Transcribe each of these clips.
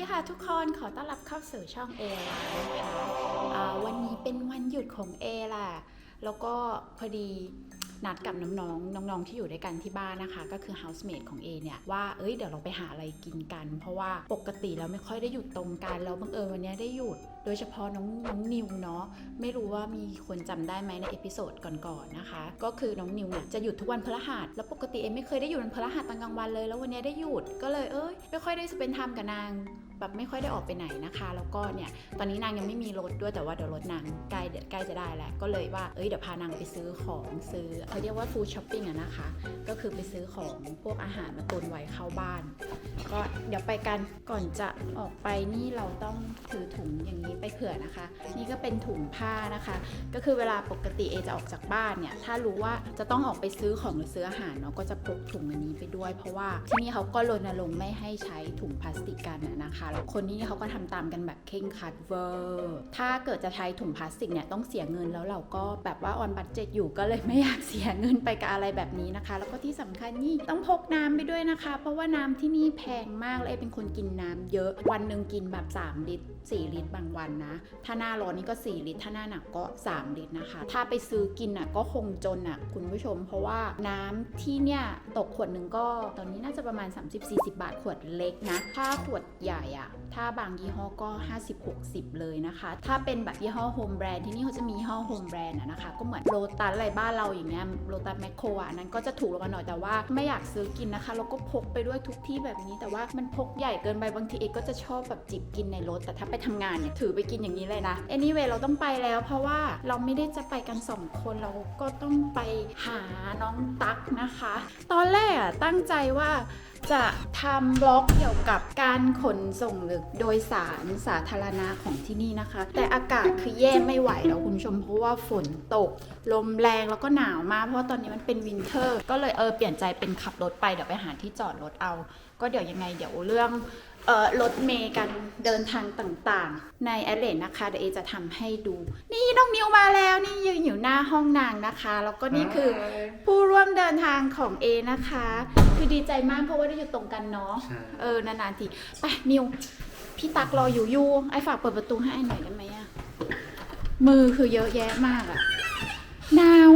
ดีค่ะทุกคนขอต้อนรับเข้าสู่ช่องเอล่ะนะคะวันนี้เป็นวันหยุดของเอล่ะ แล้วก็พอดีนัดกับน้องๆ น้องๆ ที่อยู่ด้วยกันที่บ้านนะคะ ก็คือ housemate ของเอเนี่ย ว่า เอ้ย เดี๋ยวเราไปหาอะไรกินกัน เพราะว่าปกติเราไม่ค่อยได้หยุดตรงกัน แล้วบังเอิญวันนี้ได้หยุด โดยเฉพาะน้องน้องนิวเนาะ ไม่รู้ว่ามีคนจำได้ไหมในเอพิโซดก่อนๆ นะคะ ก็คือน้องนิวเนี่ยจะหยุดทุกวันพฤหัส แล้วปกติเอไม่เคยได้หยุดวันพฤหัสตอนกลางวันเลย แล้ววันนี้ได้หยุด ก็เลย เอ้ย ไม่ค่อยได้สเปนไทม์กับนาง แบบไม่ค่อยได้ออกไปไหนนะคะ แล้วก็เนี่ยตอนนี้นางยังไม่มีรถด้วยแต่ว่าเดี๋ยวรถนางใกล้ใกล้จะได้แหล้วก็เลยว่าเอ้ยเดี๋ยวพานางไปซื้อของซื้อเขาเรียกว่าฟู้ดช้อปปิ้งอะนะคะ ก็คือไปซื้อของพวกอาหารมาตุนไว้เข้าบ้าน ก็เดี๋ยวไปกันก่อนจะออกไปนี่เราต้องถือถุงอย่างนี้ไปเผื่อนะคะ นี่ก็เป็นถุงผ้านะคะ ก็คือเวลาปกติเอจะออกจากบ้านเนี่ยถ้ารู้ว่าจะต้องออกไปซื้อของหรือซื้ออาหารเนาะก็จะพกถุงอันนี้ไปด้วย เพราะว่าที่นี่เขาก็รณรงค์ไม่ให้ใช้ถุงพลาสติกกันนะคะแล้วคนที่นี่เขาก็ทำตามกันแบบเคร่งคัดเวอร์ถ้าเกิดจะใช้ถุงพลาสติกเนี่ยต้องเสียเงินแล้วเราก็แบบว่าออนบัตเจ็ตอยู่ก็เลยไม่อยากเสียเงินไปกับอะไรแบบนี้นะคะ แล้วก็ที่สำคัญนี่ต้องพกน้ำไปด้วยนะคะ เพราะว่าน้ำที่นี่แพงมากเลยเป็นคนกินน้ำเยอะวันหนึ่งกินแบบ 3 ลิตร 4 ลิตรบางวันนะ ถ้าหน้าร้อนนี่ก็ 4 ลิตร ถ้าหน้าหนักก็ 3 ลิตรนะคะ ถ้าไปซื้อกินอะก็คงจนอะคุณผู้ชม เพราะว่าน้ำที่เนี่ยตกขวดหนึ่งก็ตอนนี้น่าจะประมาณ 30-40 บาทขวดเล็กนะถ้าขวดใหญ่อะถ้าบางยี่ห้อก็ 50-60 เลยนะคะ ถ้าเป็นแบบยี่ห้อโฮมแบรนด์ที่นี่เขาจะมียี่ห้อโฮมแบรนด์อะนะคะ ก็เหมือนโลตัสอะไรบ้านเราอย่างเงี้ยโลตัสแมคโครอะอันนั้นก็จะถูกลงมาหน่อยแต่ว่าไม่อยากซื้อกินนะคะแล้วก็พกไปด้วยทุกที่แบบนี้ แต่ว่ามันพกใหญ่เกินไปบางทีเอกก็จะชอบแบบจิบกินในรถแต่ถ้าไปทำงานเนี่ยถือไปกินอย่างนี้เลยนะ anyway เราต้องไปแล้ว เพราะว่าเราไม่ได้จะไปกันสองคนเราก็ต้องไปหาน้องตั๊กนะคะ ตอนแรกตั้งใจว่า จะทำบล็อกเกี่ยวกับการขนส่งหรือโดยสารสาธารณะของที่นี่นะคะ แต่อากาศคือแย่ไม่ไหวแล้วคุณชมเพราะว่าฝนตก ลมแรงแล้วก็หนาวมาก เพราะว่าตอนนี้มันเป็นวินเทอร์ ก็เลยเออเปลี่ยนใจเป็นขับรถไปเดี๋ยวไปหาที่จอดรถเอา ก็เดี๋ยวยังไงเดี๋ยวเรื่อง รถเมย์กันเดินทางต่างๆ ในแอดเลนนะคะเดี๋ยวเอจะทำให้ดู นี่น้องนิวมาแล้วนี่ยืนอยู่หน้าห้องนางนะคะ แล้วก็นี่คือ ผู้ร่วมเดินทางของเอนะคะ คือดีใจมากเพราะว่าได้อยู่ตรงกันเนาะ ใช่ เออนานๆที ไปนิว พี่ตักรออยู่ยูไอฝากเปิดประตูให้ไอหน่อยได้ไหมอะมือคือเยอะแยะมากอะหนาว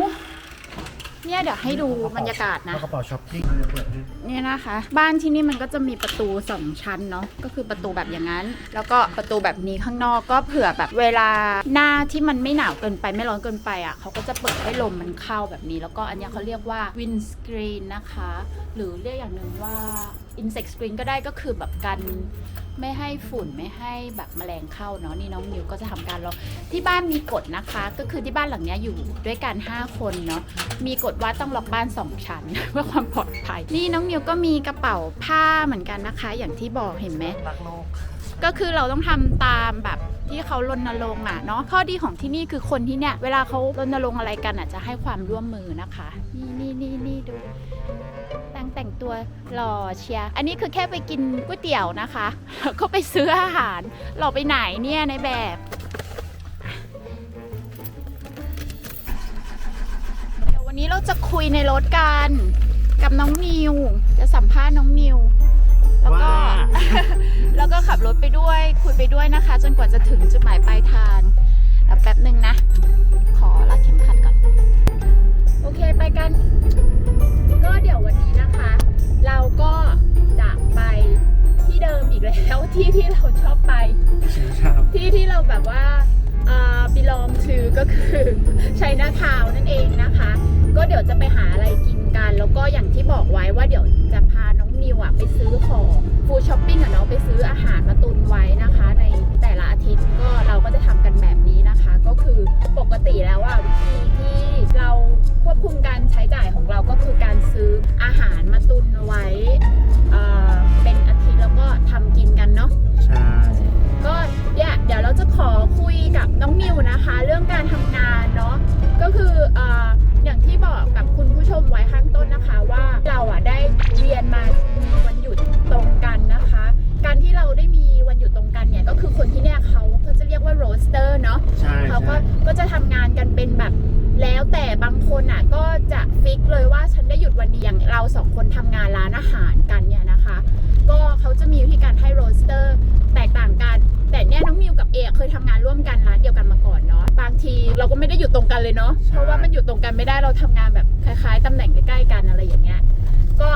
เนี่ยเดี๋ยวให้ดูบรรยากาศนะเอากระเป๋าช้อปปิ้งเราจะเปิดให้เนี่ยนะคะ บ้านที่นี่มันก็จะมีประตูสองชั้นเนาะก็คือประตูแบบอย่างนั้น แล้วก็ประตูแบบนี้ข้างนอกก็เผื่อแบบเวลาหน้าที่มันไม่หนาวเกินไปไม่ร้อนเกินไปอะเขาก็จะเปิดให้ลมมันเข้าแบบนี้ แล้วก็อันเนี้ยเขาเรียกว่า wind screen นะคะ หรือเรียกอย่างหนึ่งว่า insect screen ก็ได้ก็คือแบบกัน ไม่ให้ฝุ่นไม่ให้แบบแมลงเข้าเนาะนี่น้องนิวก็จะทำการล็อกที่บ้านมีกฎนะคะ ก็คือที่บ้านหลังเนี้ยอยู่ด้วยกัน 5 คนเนาะมีกฎว่าต้องล็อกบ้าน 2 ชั้น เพื่อความปลอดภัยนี่น้องนิวก็มีกระเป๋าผ้าเหมือนกันนะคะ อย่างที่บอกเห็นไหมรักโลกก็คือเราต้องทำตามแบบที่เขารณรงค์อะเนาะข้อดีของที่นี่คือคนที่เนี่ย เวลาเขารณรงค์อะไรกันอะจะให้ความร่วมมือนะคะ นี่นี่นี่นี่ดู แต่งแต่งตัวหล่อเชียร์อันนี้คือแค่ไปกินก๋วยเตี๋ยวนะคะแล้วก็ไปซื้ออาหารหล่อไปไหนเนี่ยในแบบเดี๋ยววันนี้เราจะคุยในรถกันกับน้องนิว จะสัมภาษณ์น้องนิว แล้วก็ว่าแล้วก็ขับรถไปด้วย คุยไปด้วยนะคะ จนกว่าจะถึงจุดหมายปลายทางเดี๋ยวแป๊บหนึ่งนะ ขอรัดเข็มขัดก่อน โอเคไปกัน ก็เดี๋ยววันนี้นะคะ เราก็จะไปที่เดิมอีกแล้วที่ที่เราชอบไป ครับที่ที่เราแบบว่าอ่า belong to ก็คือชัยนาทาวนั่นเองนะคะ ก็เดี๋ยวจะไปหาอะไรกินกัน แล้วก็อย่างที่บอกไว้ว่าเดี๋ยวจะพาน้องนิวอะไปซื้อของฟูช้อปปิ้งอะเนาะไปซื้ออาหารมาตุนไว้นะคะ ในแต่ละอาทิตย์ก็เราก็จะทำกันแบบนี้นะคะ ก็คือปกติแล้วอะวิธีที่เราควบคุมการใช้จ่ายของเราก็ เราก็ไม่ได้อยู่ตรงกันเลยเนาะเพราะว่ามันอยู่ตรงกันไม่ได้เราทำงานแบบคล้ายๆตำแหน่งใกล้ๆกันอะไรอย่างเงี้ย ก็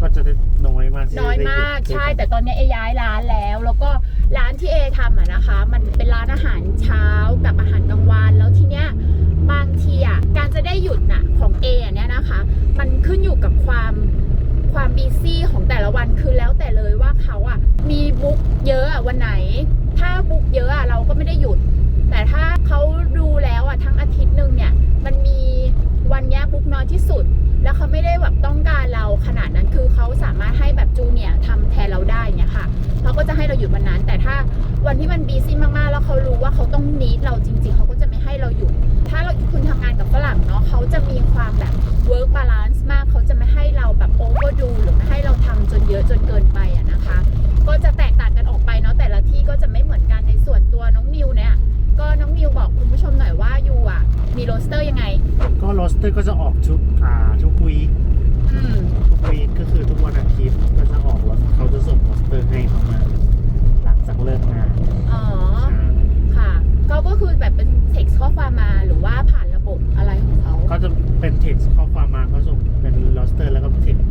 ก็จะได้น้อยมากที่น้อยได้มากได้ใช่แต่ตอนนี้เอย้ายร้านแล้ว แล้วก็ร้านที่เอทำอะนะคะ มันเป็นร้านอาหารเช้ากับอาหารกลางวันแล้วทีเนี้ยบางทีอะการจะได้หยุดน่ะของเออะเนี่ยนะคะ มันขึ้นอยู่กับความความบีซี่ของแต่ละวันคือแล้วแต่เลยว่าเขาอะมีบุ๊กเยอะอะวันไหน ถ้าบุ๊กเยอะอะเราก็ไม่ได้หยุด แต่ถ้าเขาดูแล้วอะทั้งอาทิตย์หนึ่งเนี่ย มันมีวันเนี้ยบุ๊กน้อยที่สุด แล้วเขาไม่ได้แบบต้องการเราขนาดนั้นคือเขาสามารถให้แบบจูเนียทำแทนเราได้เนี่ยค่ะเขาก็จะให้เราหยุดวันนั้น แต่ถ้าวันที่มันบีซี่มากๆ แล้วเขารู้ว่าเขาต้องนีดเราจริง ๆ เขาก็จะไม่ให้เราหยุด ถ้าเราคุณทำงานกับฝรั่งเนาะเขาจะมีความแบบ work balance มากเขาจะไม่ให้เราแบบ overdo หรือไม่ให้เราทำจนเยอะจนเกินไปอะนะคะ ก็จะแตกต่างกันออกไปเนาะ คุณผู้ชมหน่อยว่ายูอะ มีโรสเตอร์ยังไง ก็โรสเตอร์ก็จะออกทุกอ่าทุกวีคอืม ทุกวีคก็คือทุกวันอาทิตย์ก็จะออกแล้วเขาจะส่งโรสเตอร์ให้ประมาณหลังจากเลิกงานอ๋อ ใช่ค่ะ ก็ก็คือแบบเป็นเท็กซ์ข้อความมาหรือว่าผ่านระบบอะไรของเขา ก็จะเป็นเท็กซ์ข้อความมาก็ส่งเป็นโรสเตอร์แล้วก็เท็กซ์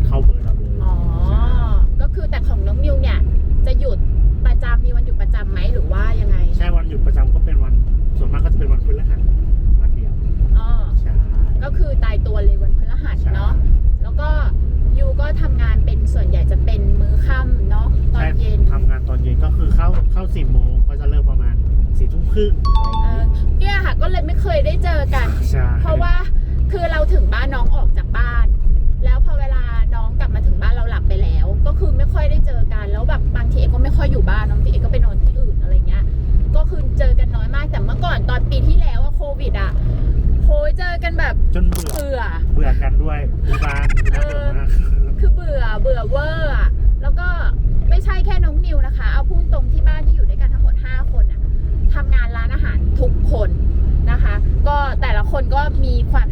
ตายตัวเลยวันพฤหัสใช่เนาะแล้วก็ยูก็ทำงานเป็นส่วนใหญ่จะเป็นมื้อค่ำเนาะตอนใช่เย็นทำงานตอนเย็นก็คือเข้าเข้าสี่โมงก็จะเลิกประมาณสี่ทุ่มครึ่งอะไรอย่างเอนี้อเนี่ยค่ะก็เลยไม่เคยได้เจอกันใช่เพราะว่าคือเราถึงบ้านน้องออกจากบ้าน แล้วพอเวลาน้องกลับมาถึงบ้านเราหลับไปแล้ว ก็คือไม่ค่อยได้เจอกันแล้วแบบบางทีเอกก็ไม่ค่อยอยู่บ้านบางทีเอกก็ไปนอนที่อื่นอะไรเงี้ยก็คือเจอกันน้อยมากแต่เมื่อก่อนตอนปีที่แล้วอะโควิดอะโหยเจอกันแบบจนเบื่อเบื่อเบื่อ กันด้วยที่บ้านน่าเบื่อมากคือเบื่อเบื่อเวอร์อะแล้วก็ไม่ใช่แค่น้องนิวนะคะ เอาพุ่งตรงที่บ้านที่อยู่ด้วยกันทั้งหมด 5 คนอะทำงานร้านอาหารทุกคนนะคะ ก็แต่ละคนก็มีความ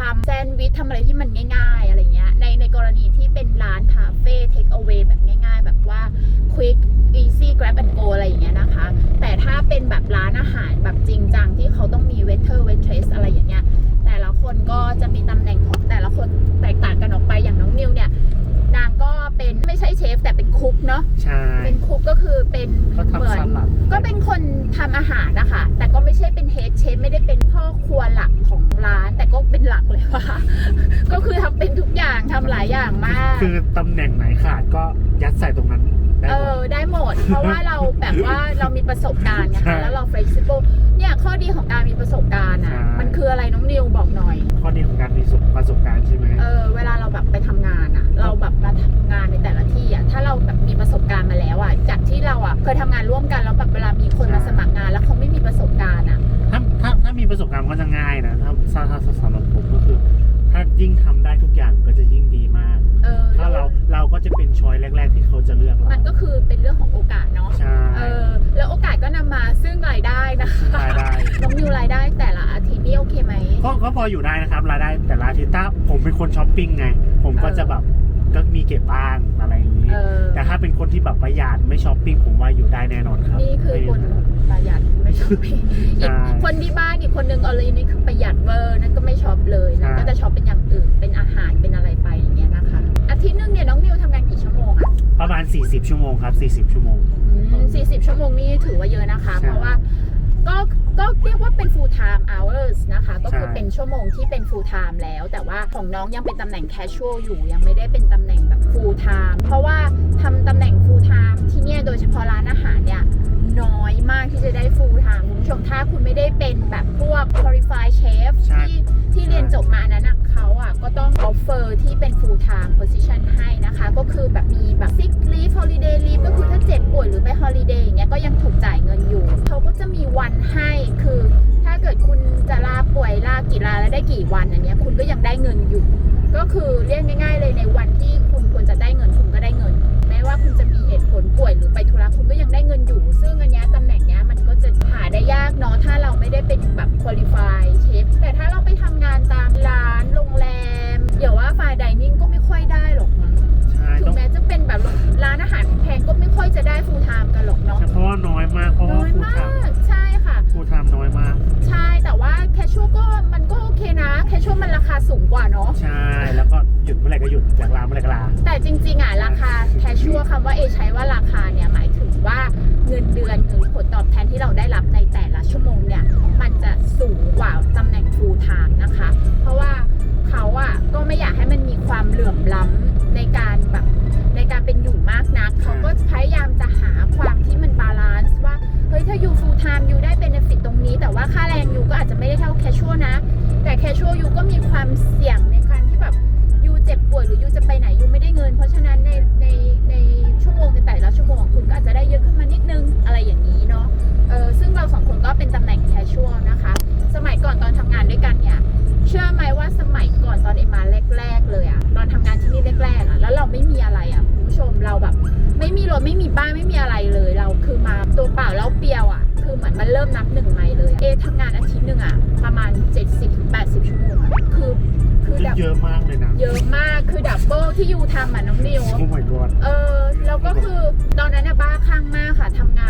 ทั้งคนทำแซนด์วิชทำอะไรที่มันง่าย ๆ อะไรเงี้ยในในกรณีที่เป็นร้านคาเฟ่ take away แบบง่าย ๆ แบบว่า quick easy grab and go อะไรอย่างเงี้ยนะคะ แต่ถ้าเป็นแบบร้านอาหารแบบจริงจังที่เขาต้องมี waiter waitress อะไรอย่างเงี้ยแต่ละคนก็จะมีตำแหน่งของแต่ละคนแตกต่างกันออกไปอย่างน้องนิวเนี่ยนางก็เป็นไม่ใช่เชฟแต่เป็นคุกเนาะใช่เป็นคุกก็คือเป็นเขาเหมืทำอนสลัดก็เป็นคนทำอาหารนะคะแต่ คือตำแหน่งไหนขาดก็ยัดใส่ตรงนั้นได้เอหมด อได้หมด เพราะว่าเราแบบว่าเรามีประสบการณ์ไงใช่คะแล้วเรา flexible เนี่ยข้อดีของการมีประสบการณ์อะ ใช่ มันคืออะไรน้องนิวบอกหน่อย ข้อดีของการมีประสบการณ์ใช่ไหม เออเวลาเราแบบไปทำงานอะเราแบบมาทำงานในแต่ละที่อะถ้าเราแบบมีประสบการณ์มาแล้วอะจากที่เราอะเคยทำงานร่วมกันแล้วแบบเวลามีคนมาสมัครงาน แล้วเขาไม่มีประสบการณ์อะถ้าถ้าถ้ามีประสบการณ์ก็จะง่ายนะถ้าถ้าถ้าสำหรับผมก็คือ ถ้ายิ่งทำได้ทุกอย่างก็จะยิ่งดีมาก เออถ้าเราเราก็จะเป็นช้อยแรก ๆ ที่เขาจะเลือกเรามันก็คือเป็นเรื่องของโอกาสเนาะใช่เออแล้วโอกาสก็นำมาซึ่งรายได้นะคะรายได้น้องนิวรายได้แต่ละอาทิตย์นี่โอเคไหมก็ก็พออยู่ได้นะครับรายได้แต่ละอาทิตย์ถ้าผมเป็นคนช้อปปิ้งไงผมก็เออจะแบบก็มีเก็บบ้างอะไรอย่างนี้เออแต่ถ้าเป็นคนที่แบบประหยัดไม่ช้อปปิ้งผมว่าอยู่ได้แน่นอนครับ นี่คือไม่มีคนปัญหาประหยัดไม่ชอบอีกใช่คนที่บ้านอีกคนนึงออลนี่คือประหยัดเวอร์นั่นก็ไม่ชอบเลยนั่นใช่ก็จะชอบเป็นอย่างอื่นเป็นอาหารเป็นอะไรไป ทิตย์หนึงเนี่ยน้องนิวทำงานกี่ชั่วโมงอะประมาณ 40 ชั่วโมงครับ 40 ชั่วโมง สี่สิบชั่วโมงนี่ถือว่าเยอะนะคะ ใช่เพราะว่าก็ก็เรียกว่าเป็น full time hours นะคะ ก็คือใช่ เป็นชั่วโมงที่เป็น full time แล้ว แต่ว่าของน้องยังเป็นตำแหน่ง casual อยู่ยังไม่ได้เป็นตำแหน่งแบบ full time เพราะว่าทำตำแหน่ง full time ที่เนี่ยโดยเฉพาะร้านอาหารเนี่ยน้อยมากที่จะได้ full time คุณผู้ชมถ้าคุณไม่ได้เป็นแบบพวก qualified chef ใช่ ที่ที่เรียนจบมาอันนั้นนะเขาอะ ก็ต้องที่เป็น full time position ให้นะคะ ก็คือแบบมีแบบ sick leave holiday leave ก็คือถ้าเจ็บป่วยหรือไป holiday อย่างเงี้ยก็ยังถูกจ่ายเงินอยู่ เขาก็จะมีวันให้คือถ้าเกิดคุณจะลาป่วยลากี่ลาแล้วได้กี่วันอันเนี้ยคุณก็ยังได้เงินอยู่ ก็คือเรียกง่าย ๆ เลยในวันที่คุณควรจะได้เงินคุณก็ได้เงิน แม้ว่าคุณจะมีเหตุผลป่วยหรือไปธุระคุณก็ยังได้เงินอยู่ ซึ่งอันเนี้ยตำแหน่งเนี้ยาได้ยากเนาะถ้าเราไม่ได้เป็นแบบ qualify เชฟแต่ถ้าเราไปทำงานตามร้านโรงแรมเดี๋ยวว่าฝ่ายดิเนิ่งก็ไม่ค่อยได้หรอกมั้งใช่ถึต้องงแม้จะเป็นแบบร้านอาหารแพงๆก็ไม่ค่อยจะได้ full time กันหรอกเนาะเพราะว่าน้อยมากเพราะน้ว่าอยฟูลมาไทม์กใช่ค่ะฟูลไทม์น้อยมาก ใช่แต่ว่าแคชชวลก็มันก็โอเคนะแคชชวลมันราคาสูงกว่าเนาะใช่ แล้วก็หยุดเมื่อไหร่ก็หยุดจากลาเมื่อไหร่ก็ลาแต่จริงๆอะราคาแคชชวลคำว่าเอใช้ แคชชวลยู่ก็มีความเสี่ยงในการที่แบบยูเจ็บป่วยหรือยูจะไปไหนยูไม่ได้เงิน เพราะฉะนั้นในในในชั่วโมงในแต่ละชั่วโมงคุณก็อาจจะได้เยอะขึ้นมานิดนึงอะไรอย่างนี้เนาะเออซึ่งเราสองคนก็เป็นตำแหน่งแคชชวลนะคะ สมัยก่อนตอนทำงานด้วยกันเนี่ยเชื่อไหมว่าสมัยก่อนตอนเอ็มมาแรกๆเลยอะตอนทำงานที่นี่แรกๆอะแล้วเราไม่มีอะไรอะคุณผู้ชมเราแบบ ไม่มีรถไม่มีบ้านไม่มีอะไรเลยเราคือมาตัวเปล่าแล้วเปียวอะ คือเหมือนมันเริ่มนับหนึ่งใหม่เลยอะเอทำงานอาทิตย์หนึ่งอะประมาณ 70-80 ชั่วโมงอะคือคือดับเยอะมากเลยนะ เยอะมากคือดับเบิลที่ยูทำอะน้องนิวโอ้ my god เออแล้วก็คือตอนนั้นน่ะบ้าคลั่งมากค่ะทำงาน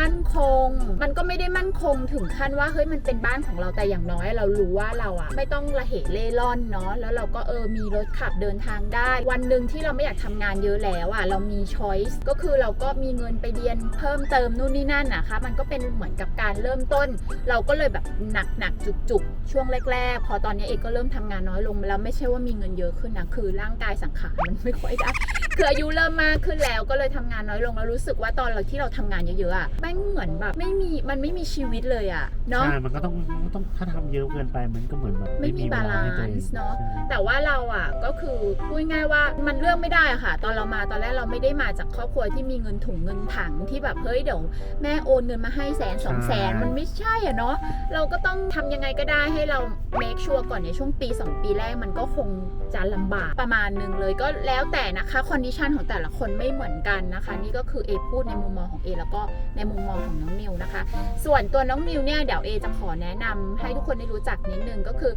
มั่นคง มันก็ไม่ได้มั่นคงถึงขั้นว่าเฮ้ยมันเป็นบ้านของเราแต่อย่างน้อย เรารู้ว่าเราอะไม่ต้องระเหเล่ร่อนเนาะแล้วเราก็เออมีรถขับเดินทางได้ วันหนึ่งที่เราไม่อยากทำงานเยอะแล้วอะเรามีช้อยส์ก็คือเราก็มีเงินไปเรียนเพิ่มเติมนู่นนี่นั่นนะคะมันก็เป็นเหมือนกับการเริ่มต้น เราก็เลยแบบหนักหนักจุกจุกๆช่วงแรกๆ พอตอนนี้เอกก็เริ่มทำงานน้อยลงแล้วไม่ใช่ว่ามีเงินเยอะขึ้นนะคือร่างกายสังขารมันไม่ค่อยได้คืออายุเริ่มมากขึ้นแล้วก็เลยทำงานน้อยลงแล้วรู้สึกว่าตอนเราที่เราทำงานเยอะๆอะม่งเหมือนแบบไม่มีมันไม่มีชีวิตเลยอะเนาะ ใช่ มันก็ต้องมันก็ต้องถ้าทำเยอะเกินไปมันก็เหมือนแบบไม่มีเวลให้ตัวอง balance เนอะใช่แต่ว่าเราอะก็คือพูดง่ายๆว่ามันเลือกไม่ได้อะค่ะ ตอนเรามาตอนแรกเราไม่ได้มาจากครอบครัวที่มีเงินถุงเงินถังที่แบบเฮ้ยเดี๋ยวแม่โอนเงินมาให้แสนสองแสนมันไม่ใช่อะเนาะเราก็ต้องทำยังไงก็ได้ให้เรา make sure ก่อนในช่วงปี 2 ปีแรกมันก็คงจะลำบากประมาณหนึ่งเลยก็แล้วแต่นะคะคอนดิชันของแต่ละคนไม่เหมือนกันนะคะ นี่ก็คือเอพูดในมุมมองของเอแล้วก็ในมุมมองของน้องนิวนะคะ ส่วนตัวน้องนิวเนี่ยเดี๋ยวเอจะขอแนะนำให้ทุกคนได้รู้จักนิดนึงก็คือ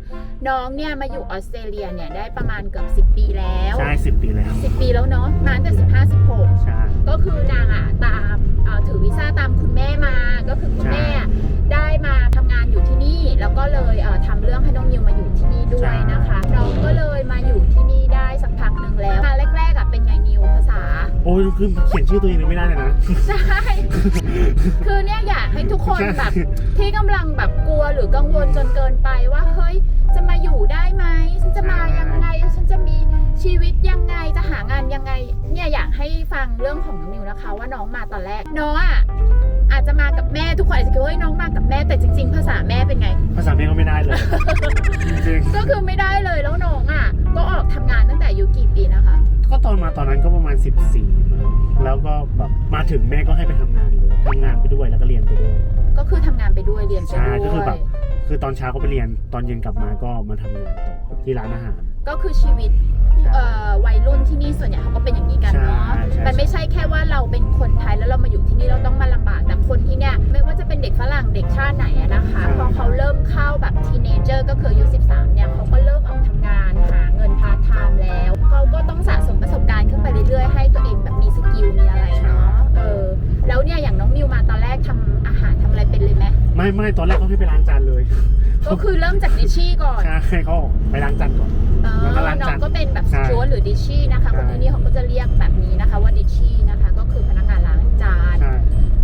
น้องเนี่ยมาอยู่ออสเตรเลียเนี่ยได้ประมาณเกือบ 10 ปีแล้ว ใช่สิบปีแล้ว 10 ปีแล้วเนาะมาตั้งแต่15 16ใช่ คือเขียนชื่อตัวเองเลยไม่ได้เลยนะ ใช่ คือเนี่ยอยากให้ทุกคนแบบ ที่กำลังแบบกลัวหรือกังวลจนเกินไปว่าเฮ้ยจะมาอยู่ได้ไหมฉันจะมายังไง ฉันจะมีชีวิตยังไงจะหางานยังไง เนี่ยอยากให้ฟังเรื่องของน้องนิวนะคะ ว่าน้องมาตอนแรกน้องอะอาจจะมากับแม่ทุกคนอาจจะคิดว่าเฮ้ยน้องมากับแม่แต่จริง ๆ ภาษาแม่เป็นไง ภาษาเมก็ไม่ได้เลย จริงก็คือไม่ได้เล อนมาตอนนั้นก็ประมาณ 14มั้งแล้วก็แบบมาถึงแม่ก็ให้ไปทำงานเลยทำงานไปด้วยแล้วก็เรียนไปด้วยก็คือทำงานไปด้วยเรียนไปใช่ด้วยก็คือแบบคือตอนเช้าก็ไปเรียนตอนเย็นกลับมาก็มาทำงานต่อที่ร้านอาหาร ก็คือชีวิต เอ่อวัยรุ่นที่นี่ส่วนใหญ่เขาก็เป็นอย่างนี้กันเนาะ ใช่ใช่ มันไม่ใช่แค่ว่าเราเป็นคนไทยแล้วเรามาอยู่ที่นี่เราต้องมาลำบากแต่คนที่เนี่ยไม่ว่าจะเป็นเด็กฝรั่งเด็กชาติไหนอะนะคะ พอเขาเริ่มเข้าแบบทีเนเจอร์ก็คืออายุ 13 เนี่ยเขาก็เริ่มออกทำงานหาเงินพาร์ทไทม์แล้ว เขาก็ต้องสะสมประสบการณ์ขึ้นไปเรื่อยๆ ให้ตัวเองแบบมีสกิลมีอะไรเนาะ เออ แล้วเนี่ยอย่างน้องนิวมาตอนแรกทำอาหารทำอะไรเป็นเลยไหมไม่ไม่ตอนแรกเขาให้ไปล้างจานเลยก็คือเริ่มจากดิชชี่ก่อน ใช่เขาบอกไปล้างจานก่อน เออแล้วก็ล้างน้อจางนก็เป็นแบบใช่สจวตหรือดิชชี่นะคะ ใช่ คนที่นี่เขาก็จะเรียกแบบนี้นะคะว่าดิชชี่นะคะ ก็คือพนักงานล้างจาน ใช่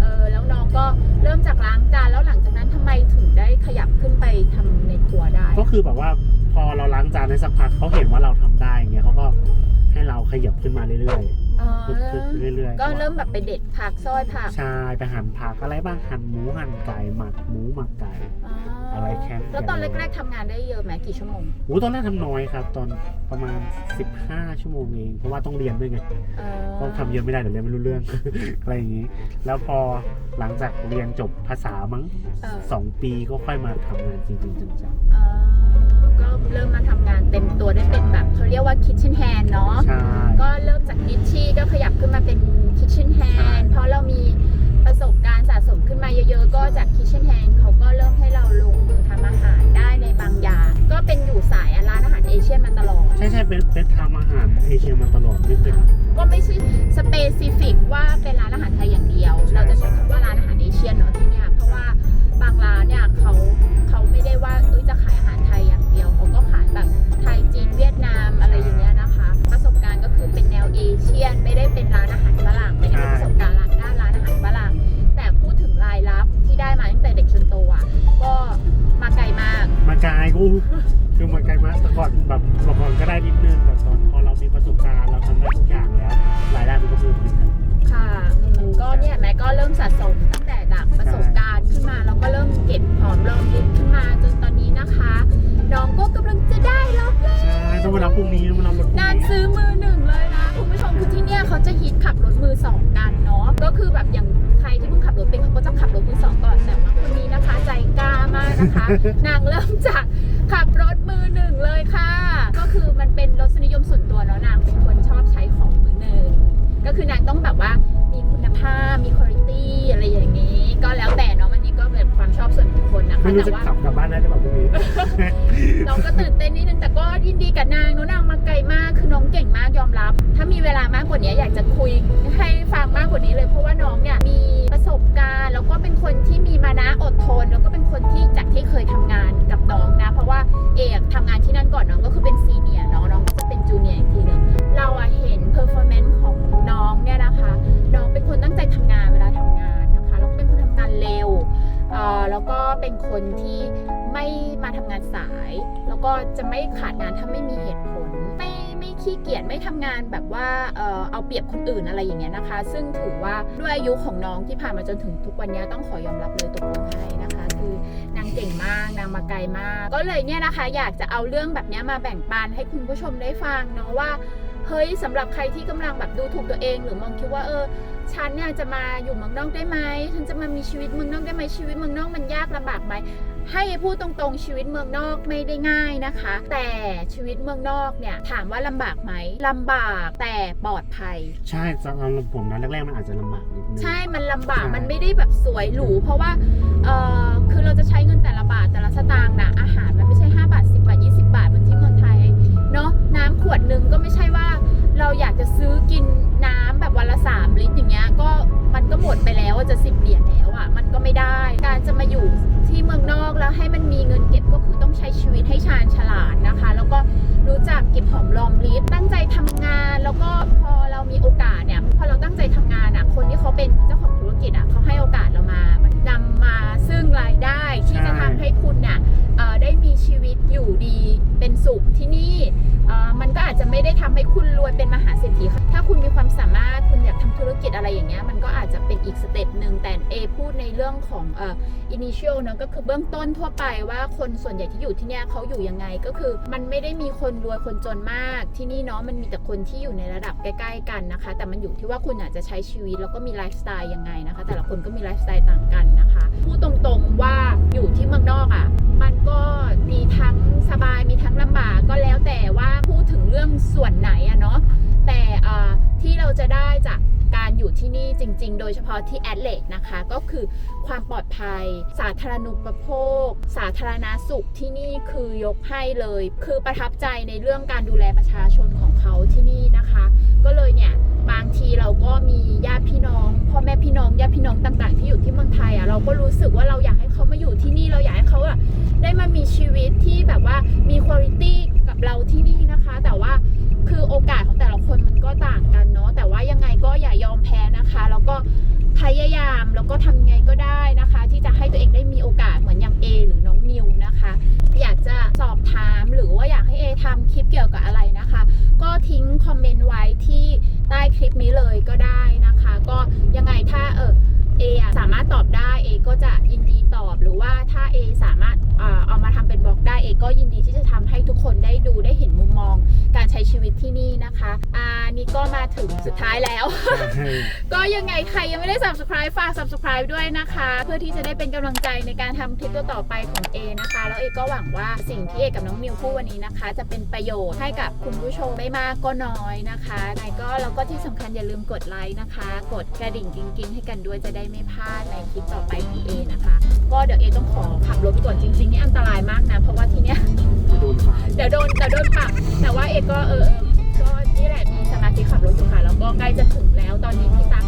เออแล้วน้องก็เริ่มจากล้างจานแล้วหลังจากนั้นทำไมถึงได้ขยับขึ้นไปทำในครัวได้ ก็คือแบบว่าพอเราล้างจานได้สักพักเขาเห็นว่าเราทำได้อย่างเงี้ยเขาก็ให้เราขยับขึ้นมาเรื่อยออ๋อ คือคือเรื่อยๆก็เริ่มแบบไปเด็ดผักซอยผักใช่ไปหั่นผักอะไรบ้างหั่นหมูหั่นไก่หมักหมูหมักไก่อะไรแค่นั้นแล้วตอนแรกๆทำงานได้เยอะไหมกี่ชั่วโมงโอ้ตอนแรกทำน้อยครับ ตอนประมาณ 15 ชั่วโมงเองเพราะว่าต้องเรียนด้วยไงเออก็ทำเยอะไม่ได้เดี๋ยวเรียนไม่รู้เรื่องอะไรอย่างนี้ แล้วพอหลังจากเรียนจบภาษามั้งสองปีก็ค่อยมาทำงานจริงๆจังเออก็เริ่มมาทำงานเต็มตัวได้เป็นแบบเขาเรียกว่า kitchen hand เนาะๆใช่ ก็เริ่มจากนิชชี่ก็ขยับขึ้นมาเป็น kitchen ใช่ hand เพราะเรามีประสบการณ์สะสมขึ้นมาเยอะๆ ก็จาก kitchen hand เขาก็เริ่มให้เราลงมือทำอาหารได้ในบางอย่าง ก็เป็นอยู่สายร้านอาหารเอเชียนมาตลอด ใช่ใช่เป็นเป็นทำอาหารเอเชียมาตลอดไม่เคยทำก็ไม่ใช่สเปซิฟิกว่าเป็นร้านอาหารไทยอย่างเดียว ใช่เราจะใช้คำว่าร้านอาหารเอเชียนเนาะที่เนี่ยเพราะว่าบางร้านเนี่ยเขาเขาไม่ได้ว่าเอ้ยจะขายอาหารไทยอย่าง ล้ามากนะคะ นางเริ่มจากขับรถมือหนึ่งเลยค่ะ ก็คือมันเป็นรสนิยมส่วนตัวเนาะนางเป็นคนชอบใช้ของมือหนึ่งก็คือนางต้องแบบว่ามีคุณภาพมีคุณภาพอะไรอย่างนี้ ก็แล้วแต่เนาะวันนี้ก็เป็นความชอบส่วนบุคคลนะคะไม่รู้แต่จะว่า ขับกลับบ้านได้หรือเปล่าพรุ่งนี้ น้องก็ตื่นเต้นนิดนึงแต่ก็ยินดีกับนางเนาะนางมาไกลมากคือน้องเก่งมากยอมรับ ถ้ามีเวลามากกว่านี้อยากจะคุยให้ฟังมากกว่านี้เลยเพราะว่าน้องเนี่ยมีประสบ การแล้วก็เป็นคนที่มีมานะอดทน แล้วก็เป็นคนที่จากที่เคยทำงานกับน้องนะ เพราะว่าเอกทำงานที่นั่นก่อนน้องก็คือเป็นซีเนียร์เนาะน้องก็จะเป็นจูเนียร์อีกทีนึงเราอะเห็นเพอร์ฟอร์แมนซ์ของน้องเนี่ยนะคะ น้องเป็นคนตั้งใจทำงานเวลาทำงานนะคะแล้วก็เป็นคนทำงานเร็วเอ่อแล้วก็เป็นคนที่ไม่มาทำงานสาย แล้วก็จะไม่ขาดงานถ้าไม่มีเหตุผล ขี้เกียจไม่ทำงานแบบว่าเออเอาเปรียบคนอื่นอะไรอย่างเงี้ยนะคะ ซึ่งถือว่าด้วยอายุของน้องที่ผ่านมาจนถึงทุกวันนี้ต้องขอยอมรับเลยตกลงให้นะคะ คือนางเก่งมากนางมาไกลมาก ก็เลยเนี่ยนะคะ อยากจะเอาเรื่องแบบนี้มาแบ่งปันให้คุณผู้ชมได้ฟังเนาะว่า เฮ้ยสำหรับใครที่กำลังแบบดูถูกตัวเอง หรือมองคิดว่าเออฉันเนี่ยจะมาอยู่เมืองนอกได้ไหมฉันจะมามีชีวิตเมืองนอกได้ไหมชีวิตเมืองนอกมันยากลำบากไหมให้พูดตรงๆชีวิตเมืองนอกไม่ได้ง่ายนะคะ แต่ชีวิตเมืองนอกเนี่ยถามว่าลำบากไหมลำบากแต่ปลอดภัย ใช่สำหรับผมนะแรกๆมันอาจจะลำบากนิดนึงใช่มันลำบากใช่มันไม่ได้แบบสวยหรูเพราะว่าเออคือเราจะใช้เงินแต่ละบาทแต่ละสตางค์นะอาหารมันไม่ใช่ 5 บาท 10 บาท 20 บาทเหมือนที่เมืองไทย เนาะน้ำขวดหนึ่งก็ไม่ใช่ว่าเราอยากจะซื้อกินน้ำแบบวันละ 3 ลิตรอย่างเงี้ยก็มันก็หมดไปแล้วอะจะ10เหรียญแล้วอะมันก็ไม่ได้ การจะมาอยู่ที่เมืองนอกแล้วให้มันมีเงินเก็บก็คือต้องใช้ชีวิตให้ชาญฉลาดนะคะ แล้วก็รู้จักเก็บหอมรอมริบตั้งใจทำงาน แล้วก็พอเรามีโอกาสเนี่ยพอเราตั้งใจทำงานอะคนที่เขาเป็นเจ้าของธุรกิจอะเขาให้โอกาสเรามามันนำมาซึ่งรายได้ที่จะทำให้คุณน่ะได้มีชีวิตอยู่ดี สุขที่นี่มันก็อา จจะไม่ได้ทำให้คุณรวยเป็นมหาเศรษฐีค่ะถ้าคุณมีความสามารถคุณอยากทำธุรกิจอะไรอย่างเงี้ยมันก็อาจจะเป็นอีกสเต็ปหนึ่งแต่เอพูดในเรื่องของเอ่อ initial เนอะก็คือเบื้องต้นทั่วไปว่าคนส่วนใหญ่ที่อยู่ที่เนี่ยเขาอยู่ยังไงก็คือ มันไม่ได้มีคนรวยคนจนมากที่นี่เนาะมันมีแต่คนที่อยู่ในระดับใกล้ ๆ กันนะคะ แต่มันอยู่ที่ว่าคุณอาจจะใช้ชีวิตแล้วก็มีไลฟ์สไตล์ยังไงนะคะ แต่ละคนก็มีไลฟ์สไตล์ต่างกันนะคะพูดตรงๆว่าอยู่ที่เมืองนอกอะ่ะมันก็มีทั้งสบายมีทั้งลำบากก็แล้วแต่ว่าพูดถึงเรื่องส่วนไหนอะเนาะแต่ที่เราจะได้จากการอยู่ที่นี่จริง ๆ โดยเฉพาะที่แอดเลดนะคะ ก็คือความปลอดภัย สาธารณูปโภค สาธารณาสุขที่นี่คือยกให้เลย คือประทับใจในเรื่องการดูแลประชาชนของเขาที่นี่นะคะ ก็เลยเนี่ยบางทีเราก็มีญาติพี่น้องพ่อแม่พี่น้องญาติพี่น้องต่าง ๆ ที่อยู่ที่เมืองไทยอะเราก็รู้สึกว่าเราอยากให้เขามาอยู่ที่นี่เราอยากให้เขาอะได้มามีชีวิตที่แบบว่ามีคุณภาพ กับเราที่นี่นะคะ แต่ว่าคือโอกาสของแต่ละคนมันก็ต่างกันเนาะแต่ว่ายังไงก็อย่ายอมแพ้นะคะ แล้วก็พยายามแล้วก็ทำไงก็ได้นะคะ ที่จะให้ตัวเองได้มีโอกาสเหมือนอย่าง A หรือน้องนิวนะคะ มาถึงสุดท้ายแล้ว ก็ยังไงใครยังไม่ได้ subscribe ฝาก subscribe ด้วยนะคะ เพื่อที่จะได้เป็นกำลังใจในการทำคลิปต่อๆไปของเอนะคะ แล้วเอก็หวังว่าสิ่งที่เอกับน้องนิวพูดวันนี้นะคะ จะเป็นประโยชน์ให้กับคุณผู้ชมไม่มากก็น้อยนะคะไหนก็แล้วก็ที่สำคัญอย่าลืมกดไลค์นะคะ กดกระดิ่งกิ้งๆ ให้กันด้วยจะได้ไม่พลาดในคลิปต่อไปของเอนะคะ ก็เดี๋ยวเอต้องขอขับรถก่อนจริงๆนี่อันตรายมากนะเพราะว่าที่เนี้ยโดนฝ่ายเดี๋ยวโดนเดี๋ยวโดนปรับแต่ว่าเอกก็เออเออก็ นี่แหละมีสมาธิขับรถอยู่ค่ะแล้วก็ใกล้จะถึงแล้วตอนนี้พี่ตั๊ก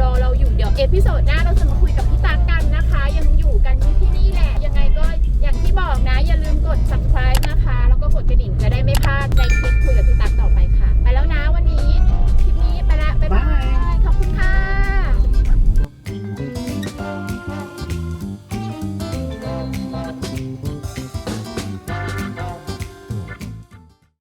รอเราอยู่เดี๋ยวเอพิโซดหน้าเราจะมาคุยกับพี่ตั๊กกันนะคะ ยังอยู่กันที่นี่แหละ ยังไงก็อย่างที่บอกนะ อย่าลืมกด subscribe นะคะ แล้วก็กดกระดิ่งจะได้ไม่พลาดในคลิปคุยกับพี่ตั๊